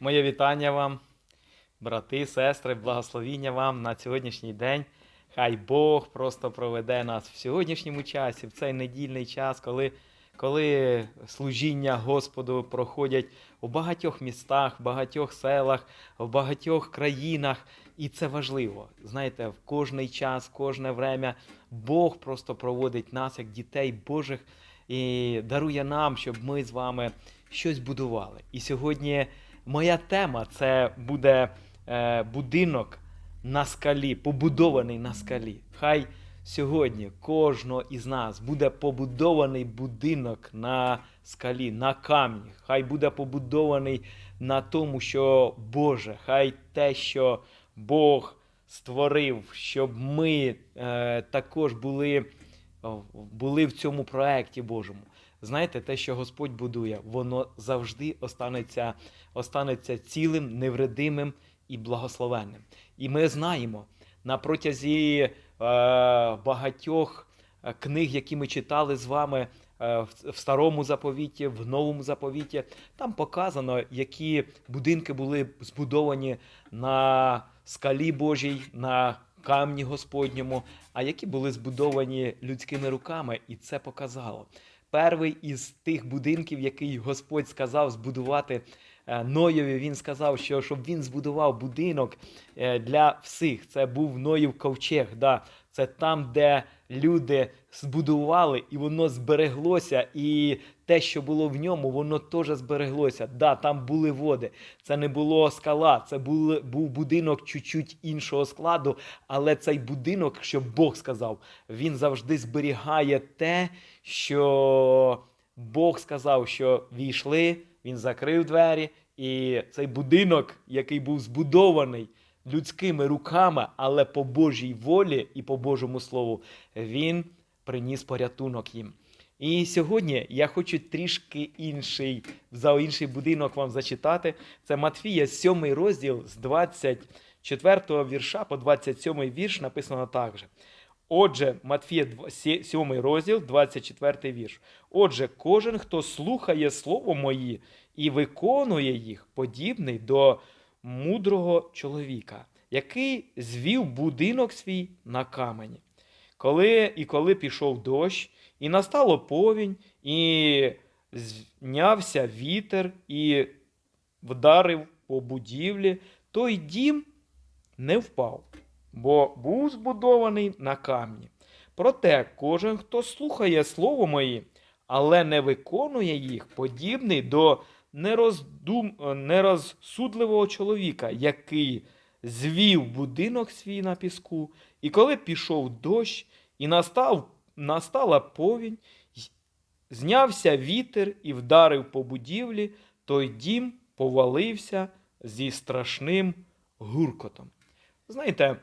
Моє вітання вам, брати, сестри, благословіння вам на сьогоднішній день. Хай Бог просто проведе нас в сьогоднішньому часі, в цей недільний час, коли, коли служіння Господу проходять у багатьох містах, в багатьох селах, в багатьох країнах. І це важливо. Знаєте, в кожний час, в кожне время Бог просто проводить нас як дітей Божих і дарує нам, щоб ми з вами щось будували. І сьогодні моя тема це буде е, будинок на скалі, побудований на скалі. Хай сьогодні кожного із нас буде побудований будинок на скалі, на камні. Хай буде побудований на тому, що Боже, хай те, що Бог створив, щоб ми е, також були, були в цьому проекті Божому. Знаєте, те, що Господь будує, воно завжди останеться, останеться цілим, невредимим і благословенним. І ми знаємо на протязі е, багатьох е, книг, які ми читали з вами е, в, в старому заповіті, в новому заповіті, там показано, які будинки були збудовані на скалі Божій, на камні Господньому, а які були збудовані людськими руками, і це показало. Перший із тих будинків, який Господь сказав збудувати е, Ноєві, він сказав, що щоб він збудував будинок е, для всіх. Це був Ноїв ковчег. Да. Це там, де люди збудували, і воно збереглося, і те, що було в ньому, воно теж збереглося. Да, там були води. Це не було скала, це був, був будинок чуть-чуть іншого складу, але цей будинок, що Бог сказав, він завжди зберігає те, що Бог сказав, що війшли, він закрив двері, і цей будинок, який був збудований людськими руками, але по Божій волі і по Божому слову, він приніс порятунок їм. І сьогодні я хочу трішки інший за інший будинок вам зачитати. Це Матфія, 7 розділ з 24 вірша по 27 вірш написано так же. Отже, Матфія 7 розділ, 24 вірш. Отже, кожен, хто слухає слово мої і виконує їх, подібний до мудрого чоловіка, який звів будинок свій на камені. Коли, і коли пішов дощ, і настало повінь, і знявся вітер, і вдарив по будівлі, той дім не впав, бо був збудований на камні. Проте кожен, хто слухає слово мої, але не виконує їх, подібний до нероздум... нерозсудливого чоловіка, який звів будинок свій на піску, і коли пішов дощ, і настав, настала повінь, знявся вітер і вдарив по будівлі, той дім повалився зі страшним гуркотом. Знаєте,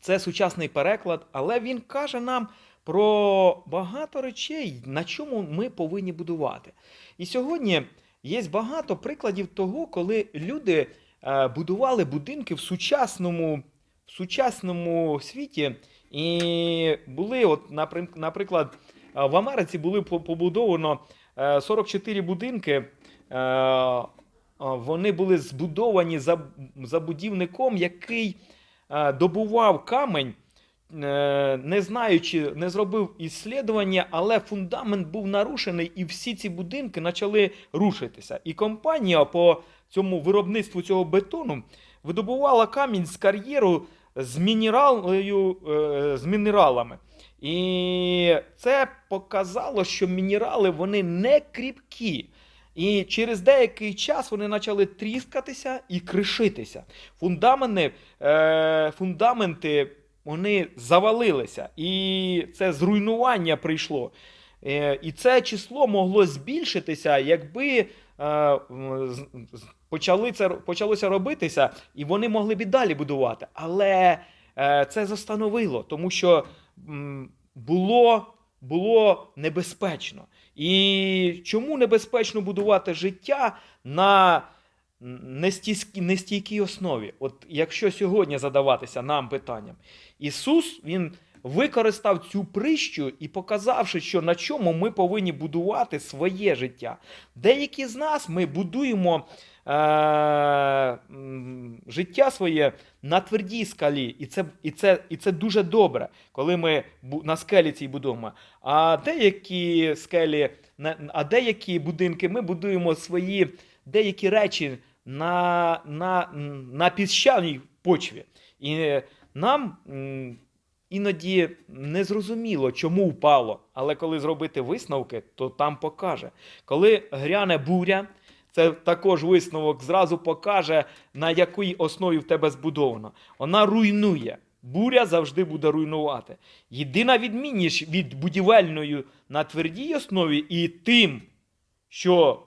це сучасний переклад, але він каже нам про багато речей, на чому ми повинні будувати. І сьогодні є багато прикладів того, коли люди е, будували будинки в сучасному, в сучасному світі. І були, от, наприклад, е, в Америці були по- побудовано е, 44 будинки. е, Вони були збудовані за, за будівником, який добував камень, не знаючи, не зробив іслідування, але фундамент був нарушений, і всі ці будинки почали рушитися. І компанія по цьому виробництву цього бетону видобувала камінь з кар'єру з, мінералою, е, з мінералами. І це показало, що мінерали вони не кріпкі. І через деякий час вони почали тріскатися і кришитися. Фундаменти, е, фундаменти вони завалилися, і це зруйнування прийшло. Е, і це число могло збільшитися, якби е, почали це, почалося робитися, і вони могли б і далі будувати. Але е, це застановило, тому що було, було небезпечно. І чому небезпечно будувати життя на нестійкій основі? От якщо сьогодні задаватися нам питанням, Ісус Він використав цю прищу і показавши, що на чому ми повинні будувати своє життя. Деякі з нас ми будуємо м, життя своє на твердій скалі, і це, і це, і це дуже добре, коли ми на скелі цій будуємо. А деякі скелі, а деякі будинки ми будуємо свої деякі речі на, на, на піщаній почві. І нам іноді не зрозуміло, чому впало. Але коли зробити висновки, то там покаже. Коли гряне буря, це також висновок зразу покаже, на якій основі в тебе збудовано. Вона руйнує. Буря завжди буде руйнувати. Єдина відмінність від будівельної на твердій основі і тим, що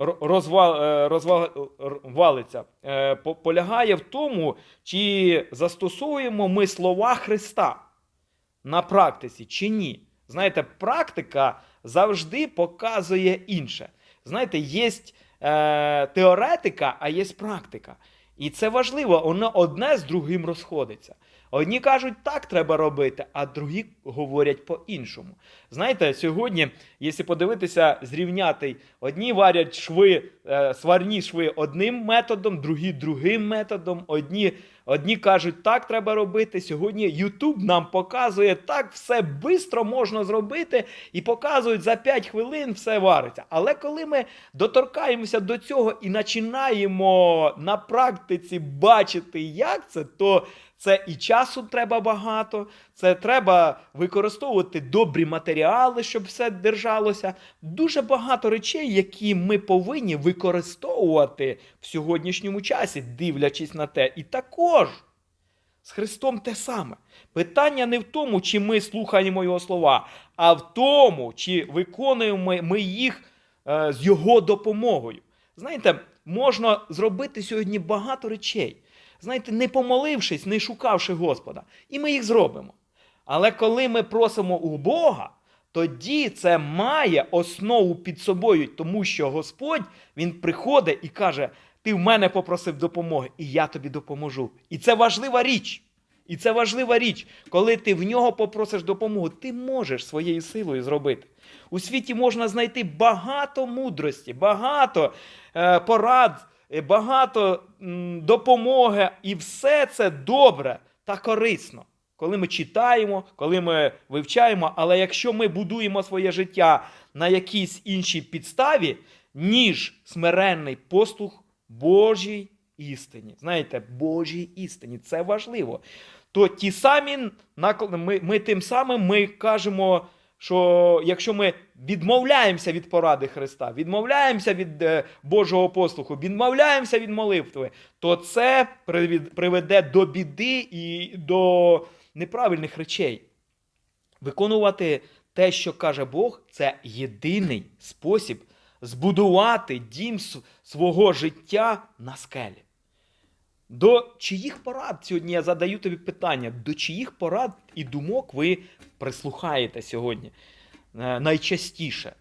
р- розва, е, розва- р- валиться, е, по- полягає в тому, чи застосовуємо ми слова Христа на практиці чи ні. Знаєте, практика завжди показує інше. Знаєте, є е, теоретика, а є практика. І це важливо, воно одне з другим розходиться. Одні кажуть, так треба робити, а другі говорять по-іншому. Знаєте, сьогодні, якщо подивитися, зрівняти, одні варять шви, е, сварні шви одним методом, другі другим методом. Одні, одні кажуть, так треба робити. Сьогодні YouTube нам показує, так все швидко можна зробити, і показують за 5 хвилин все вариться. Але коли ми доторкаємося до цього і починаємо на практиці бачити, як це, то це і часу треба багато, це треба використовувати добрі матеріали, щоб все держалося. Дуже багато речей, які ми повинні використовувати в сьогоднішньому часі, дивлячись на те. І також з Христом те саме. Питання не в тому, чи ми слухаємо Його слова, а в тому, чи виконуємо ми їх е, з Його допомогою. Знаєте, можна зробити сьогодні багато речей. Знаєте, не помолившись, не шукавши Господа. І ми їх зробимо. Але коли ми просимо у Бога, тоді це має основу під собою, тому що Господь Він приходить і каже: Ти в мене попросив допомоги, і я тобі допоможу. І це важлива річ. І це важлива річ, коли ти в нього попросиш допомогу, ти можеш своєю силою зробити. У світі можна знайти багато мудрості, багато е, порад, багато допомоги, і все це добре та корисно. Коли ми читаємо, коли ми вивчаємо, але якщо ми будуємо своє життя на якійсь іншій підставі, ніж смиренний послух Божій істині. Знаєте, Божій істині, це важливо. То ті самі ми, ми тим самим ми кажемо, що якщо ми відмовляємося від поради Христа, відмовляємося від е, Божого послуху, відмовляємося від молитви, то це приведе до біди і до неправильних речей. Виконувати те, що каже Бог, це єдиний спосіб збудувати дім свого життя на скелі. До чиїх порад сьогодні я задаю тобі питання, до чиїх порад і думок ви прислухаєте сьогодні е, найчастіше?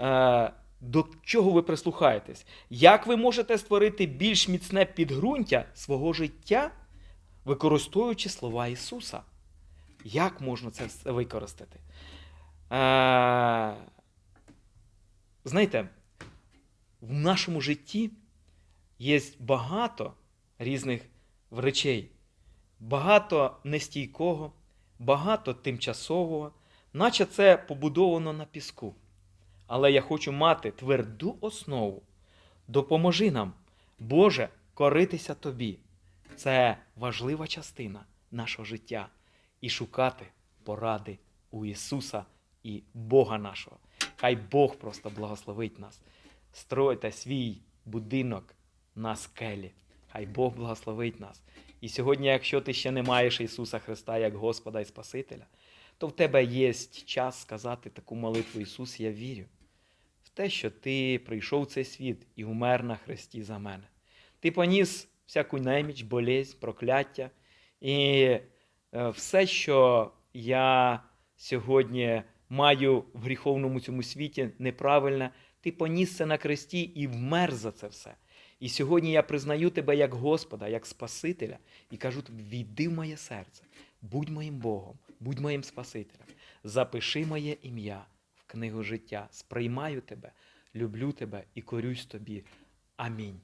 Е, До чого ви прислухаєтесь? Як ви можете створити більш міцне підґрунтя свого життя, використовуючи слова Ісуса? Як можна це використати? Е, знаєте, в нашому житті є багато різних речей, багато нестійкого, багато тимчасового, наче це побудовано на піску. Але я хочу мати тверду основу. Допоможи нам, Боже, коритися тобі. Це важлива частина нашого життя і шукати поради у Ісуса і Бога нашого. Хай Бог просто благословить нас. Стройте свій будинок на скелі. Хай Бог благословить нас. І сьогодні, якщо ти ще не маєш Ісуса Христа як Господа і Спасителя, то в тебе є час сказати таку молитву Ісус, я вірю в те, що ти прийшов в цей світ і умер на хресті за мене. Ти поніс всяку неміч, болезнь, прокляття і е, все, що я сьогодні маю в гріховному цьому світі неправильне, ти поніс це на хресті і вмер за це все. І сьогодні я признаю тебе як Господа, як Спасителя, і кажу тобі, війди в моє серце, будь моїм Богом, будь моїм Спасителем, запиши моє ім'я в книгу життя, сприймаю тебе, люблю тебе і корюсь тобі. Амінь.